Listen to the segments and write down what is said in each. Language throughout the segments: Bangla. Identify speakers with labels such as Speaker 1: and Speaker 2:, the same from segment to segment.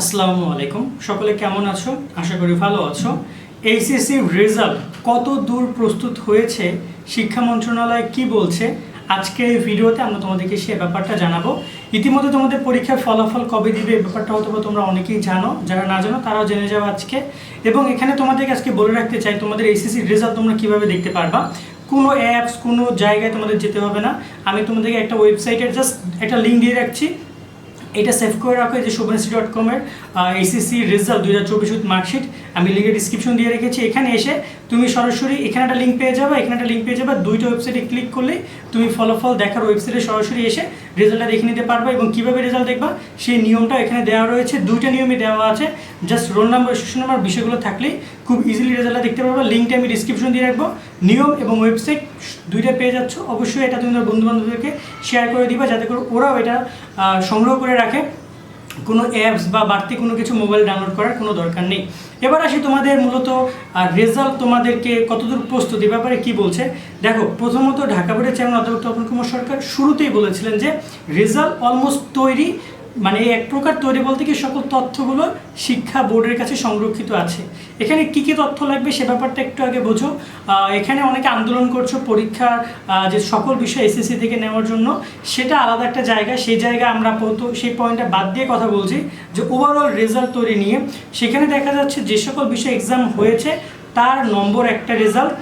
Speaker 1: আসসালামু আলাইকুম। সকলে কেমন আছো? আশা করি ভালো আছো। এইচএসসি রেজাল্ট কত দূর প্রস্তুত হয়েছে? শিক্ষা মন্ত্রণালয় কি বলছে? আজকে এই ভিডিওতে আমরা তোমাদেরকে সে ব্যাপারটা জানাব। ইতিমধ্যে তোমাদের পরীক্ষার ফলাফল কবে দিবে এই ব্যাপারটা হয়তো তোমরা অনেকেই জানো। যারা না জানো, তারাও জেনে যাও আজকে। এবং এখানে তোমাদেরকে আজকে বলে রাখতে চাই, তোমাদের এইচএসসি রেজাল্ট তোমরা কীভাবে দেখতে পারবা? কোনো অ্যাপস কোনো জায়গায় তোমাদের যেতে হবে না। আমি তোমাদেরকে একটা ওয়েবসাইটের জাস্ট একটা লিঙ্ক দিয়ে রাখছি। এটা সেভ করে রাখো এই যে শুভনশ্রী ডট কমের এসএসসি রেজাল্ট দুই হাজার চব্বিশ মার্কশিট আমি লিঙ্কের ডিসক্রিপশন দিয়ে রেখেছি। এখানে এসে তুমি সরাসরি এখানে একটা লিঙ্ক পেয়ে যাবে, এখানে একটা লিঙ্ক পেয়ে যাবে। দুইটা ওয়েবসাইটে ক্লিক করলে তুমি ফলাফল দেখার ওয়েবসাইটে সরাসরি এসে রেজাল্টটা দেখে নিতে পারবে এবং কীভাবে রেজাল্ট দেখবা? সেই নিয়মটা এখানে দেওয়া রয়েছে। দুইটা নিয়মই দেওয়া আছে। Just roll number station number বিষয়গুলো থাকলেই খুব ইজিলি রেজাল্টটা দেখতে পারবে। লিঙ্কটা আমি ডিসক্রিপশন দিয়ে রাখব। নিয়ম এবং ওয়েবসাইট দুইটা পেয়ে যাচ্ছ। অবশ্যই এটা তুমি তোমার বন্ধু বান্ধবদেরকে শেয়ার করে দিবা যাতে করে ওরাও এটা সংগ্রহ করে রাখে। কোনো অ্যাপস বা বাড়তি কোনো কিছু মোবাইল ডাউনলোড করার কোনো দরকার নেই। এবার আসি তোমাদের মূলত আর রেজাল্ট তোমাদেরকে কতদূর প্রস্তুতি ব্যাপারে কি বলছে? দেখো, প্রথমত ঢাকা বোর্ডের চেয়ারম্যান অধ্যাপক তপন কুমার সরকার শুরুতেই বলেছিলেন যে রেজাল্ট অলমোস্ট তৈরি মানে এক প্রকার তৈরি বলতে কি সকল তথ্যগুলো শিক্ষা বোর্ডের কাছে সংরক্ষিত আছে। এখানে কি কি তথ্য লাগবে সে ব্যাপারটা একটু আগে বোঝো। এখানে অনেকে আন্দোলন করছ পরীক্ষার যে সকল বিষয় এসএসসি থেকে নেওয়ার জন্য, সেটা আলাদা একটা জায়গা। সেই জায়গায় আমরা সেই পয়েন্টটা বাদ দিয়ে কথা বলছি যে ওভারঅল রেজাল্ট তৈরি নিয়ে। সেখানে দেখা যাচ্ছে যে সকল বিষয় এক্সাম হয়েছে, তার নম্বর একটা রেজাল্ট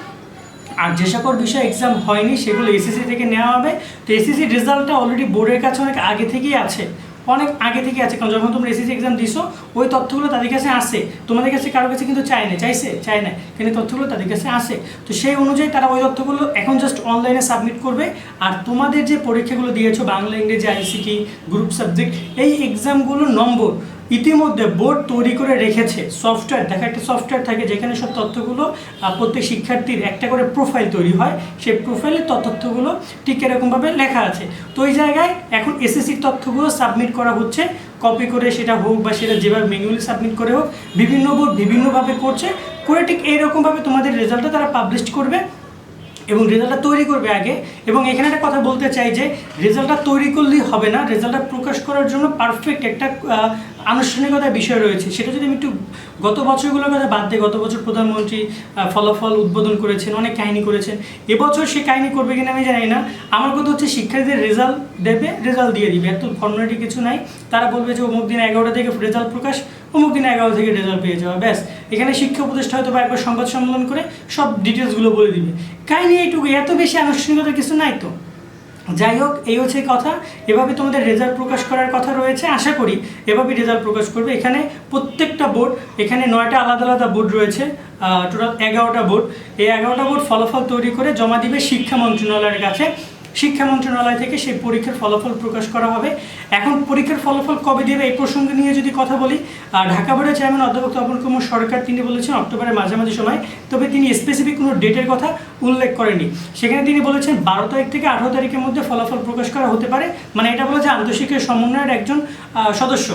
Speaker 1: আর যে সকল বিষয় এক্সাম হয়নি, সেগুলো এসএসসি থেকে নেওয়া হবে। তো এসএসসি রেজাল্টটা অলরেডি বোর্ডের কাছে অনেক আগে থেকেই আছে। অনেক আগে থেকে আছে। কারণ যখন তোমরা এসএসসি এক্সাম দিছো, ওই তথ্যগুলো তাদের কাছে আসে। তোমাদের কাছে কারোর কাছে কিন্তু চায় না, চাইছে, চায় না। কিন্তু তথ্যগুলো তাদের কাছে আসে? তো সেই অনুযায়ী তারা ওই তথ্যগুলো এখন জাস্ট অনলাইনে সাবমিট করবে। আর তোমাদের যে পরীক্ষাগুলো দিয়েছ, বাংলা, ইংরেজি আইসিটি গ্রুপ সাবজেক্ট এই এক্সামগুলোর নম্বর ইতিমধ্যে বোর্ড তৈরি করে রেখেছে সফটওয়্যার। দেখা একটা সফটওয়্যার থাকে যেখানে সব তথ্যগুলো প্রত্যেক শিক্ষার্থীর একটা করে প্রোফাইল তৈরি হয়। সেই প্রোফাইলে তথ্যগুলো ঠিক এরকমভাবে লেখা আছে। তো ওই জায়গায় এখন এসএসসির তথ্যগুলো সাবমিট করা হচ্ছে। কপি করে সেটা হোক বা সেটা যেভাবে ম্যানুয়ালি সাবমিট করে হোক, বিভিন্ন বোর্ড বিভিন্নভাবে করছে। করে ঠিক এইরকমভাবে তোমাদের রেজাল্টটা তারা পাবলিশ করবে এবং রেজাল্টটা তৈরি করবে আগে। এবং এখানে একটা কথা বলতে চাই যে, রেজাল্টটা তৈরি করলেই হবে না। রেজাল্টটা প্রকাশ করার জন্য পারফেক্ট একটা আনুষ্ঠানিকতার বিষয় রয়েছে। সেটা যদি আমি একটু গত বছরগুলোর কথা বাদ দিই গত বছর প্রধানমন্ত্রী ফলাফল উদ্বোধন করেছেন, অনেক কাহিনী করেছেন, এবছর সে কাহিনী করবে কিনা আমি জানি না। আমার কথা হচ্ছে শিক্ষার্থীদের রেজাল্ট দেবে রেজাল্ট দিয়ে দিবে। এত ফর্মালিটি কিছু নাই। তারা বলবে যে অমুক দিন এগারোটা থেকে রেজাল্ট প্রকাশ, অমুক দিন এগারো থেকে রেজাল্ট পেয়ে যাওয়া। ব্যাস, এখানে শিক্ষা উপদেষ্টা হয়তো বা একবার সংবাদ সম্মেলন করে সব ডিটেলসগুলো বলে দিবে। কাহিনী এইটুকু, এত বেশি আনুষ্ঠানিকতা কিছু নাই তো? যাই হোক, এই হচ্ছে কথা। এভাবে তোমাদের রেজাল্ট প্রকাশ করার কথা রয়েছে। আশা করি এভাবে রেজাল্ট প্রকাশ করবে। এখানে প্রত্যেকটা বোর্ড এখানে নয়টা আলাদা আলাদা বোর্ড রয়েছে টোটাল এগারোটা বোর্ড এই এগারোটা বোর্ড ফলাফল তৈরি করে জমা দিবে শিক্ষা মন্ত্রণালয়ের কাছে। শিক্ষা মন্ত্রণালয় থেকে সেই পরীক্ষার ফলাফল প্রকাশ করা হবে। এখন পরীক্ষার ফলাফল কবে দেবে এই প্রসঙ্গে নিয়ে যদি কথা বলি ঢাকা বোর্ডের চেয়ারম্যান অধ্যাপক তপন কুমার সরকার, তিনি বলেছেন অক্টোবরের মাঝামাঝি সময়, তবে তিনি স্পেসিফিক কোনো ডেটের কথা উল্লেখ করেনি সেখানে তিনি বলেছেন বারো তারিখ থেকে আঠারো তারিখের মধ্যে ফলাফল প্রকাশ করা হতে পারে মানে এটা বলে যে আন্তঃশিক্ষা সমন্বয়ের একজন সদস্য।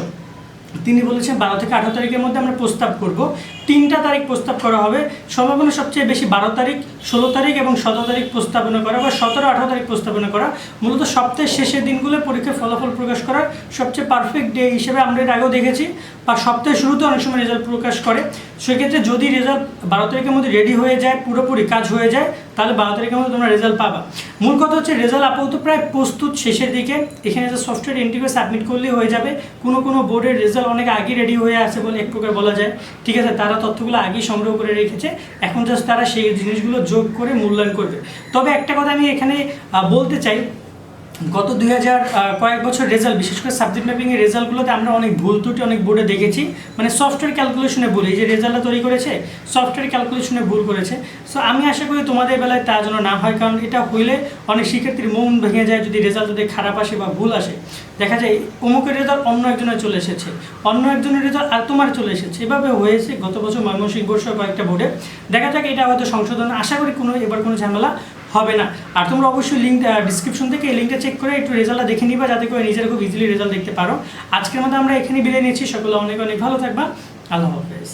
Speaker 1: তিনি বলেছেন বারো থেকে আঠারো তারিখের মধ্যে আমরা প্রস্তাব করব। তিনটা তারিখ প্রস্তাব করা হবে। সম্ভাবনা সবচেয়ে বেশি বারো তারিখ, ষোলো তারিখ এবং সতেরো তারিখ প্রস্তাবনা করা বা সতেরো, আঠারো তারিখ প্রস্তাবনা করা। মূলত সপ্তাহের শেষের দিনগুলো পরীক্ষার ফলাফল প্রকাশ করার সবচেয়ে পারফেক্ট ডে হিসেবে আমরা এর আগেও দেখেছি। বা সপ্তাহের শুরুতে অনেক সময় রেজাল্ট প্রকাশ করে। সেক্ষেত্রে যদি রেজাল্ট বারো তারিখের মধ্যে রেডি হয়ে যায়, পুরোপুরি কাজ হয়ে যায়, তাহলে বারো তারিখের মধ্যে তোমরা রেজাল্ট পাবা। মূল কথা হচ্ছে রেজাল্ট আপাতত প্রায় প্রস্তুত শেষের দিকে। এখানে যে সফটওয়্যার এন্ট্রি করে সাবমিট করলেই হয়ে যাবে। কোনো কোনো বোর্ডের রেজাল্ট অনেক আগে রেডি হয়ে আছে বলে এক প্রকার বলা যায়। ঠিক আছে, তারা তথ্যগুলো আগেই সংগ্রহ করে রেখেছে। এখন জাস্ট তারা সেই জিনিসগুলো যোগ করে মূল্যায়ন করবে। তবে একটা কথা আমি এখানে বলতে চাই। গত দুই হাজার কয়েক বছর রেজাল্ট বিশেষ করে সাবজেক্ট ম্যাপিংয়ের রেজাল্টগুলোতে আমরা অনেক ভুল ত্রুটি অনেক বোর্ডে দেখেছি। মানে সফটওয়্যার ক্যালকুলেশনে ভুল, এই যে রেজাল্টটা তৈরি করেছে সফটওয়্যার ক্যালকুলেশনে ভুল করেছে। সো আমি আশা করি তোমাদের বেলায় তা যেন না হয়, কারণ এটা হইলে অনেক শিক্ষার্থীর মন ভেঙে যায় যদি রেজাল্ট যদি খারাপ আসে বা ভুল আসে। দেখা যায়, অমুকের রেজাল্ট অন্য একজনের চলে এসেছে, অন্য একজনের রেজাল্ট আর তোমার চলে এসেছে। এভাবে হয়েছে গত বছর ময়মনসিংহ সহ কয়েকটা বোর্ডে দেখা যাক এটা হয়তো সংশোধন, আশা করি কোনো, এবার কোনো ঝামেলা হবে না। আর তোমরা অবশ্যই লিঙ্ক ডিসক্রিপশন থেকে এই লিঙ্কটা চেক করে একটু রেজাল্টটা দেখে নিবা, যাতে করে নিজেরা খুব ইজিলি রেজাল্ট দেখতে পারো। আজকের মতো আমরা এখানে বিদায় নিচ্ছি। সকলে অনেক অনেক ভালো থাকবা। আল্লাহ হাফেজ।